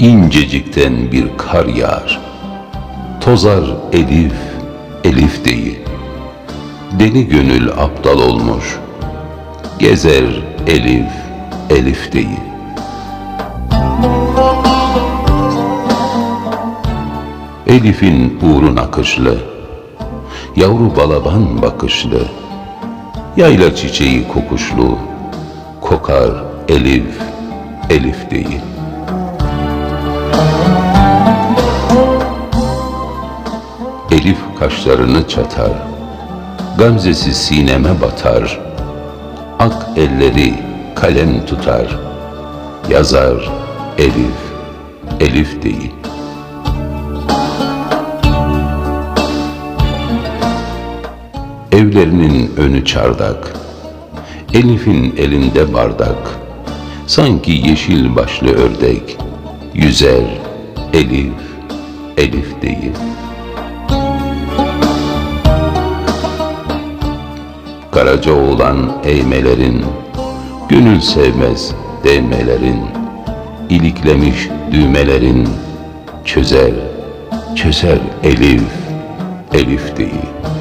incecikten bir kar yağar. Tozar elif, elif değil. Deli gönül aptal olmuş. Gezer elif, elif değil. Elif'in uğrun akışlı, yavru balaban bakışlı, yayla çiçeği kokuşlu, kokar elif, elif değil. Elif kaşlarını çatar, gamzesi sineme batar, ak elleri kalem tutar, yazar elif, elif değil. Evlerinin önü çardak, Elif'in elinde bardak, sanki yeşil başlı ördek, yüzer Elif, Elif değil. Karaca oğlan eğmelerin, gönül sevmez değmelerin, iliklemiş düğmelerin, çözer, çözer Elif, Elif değil.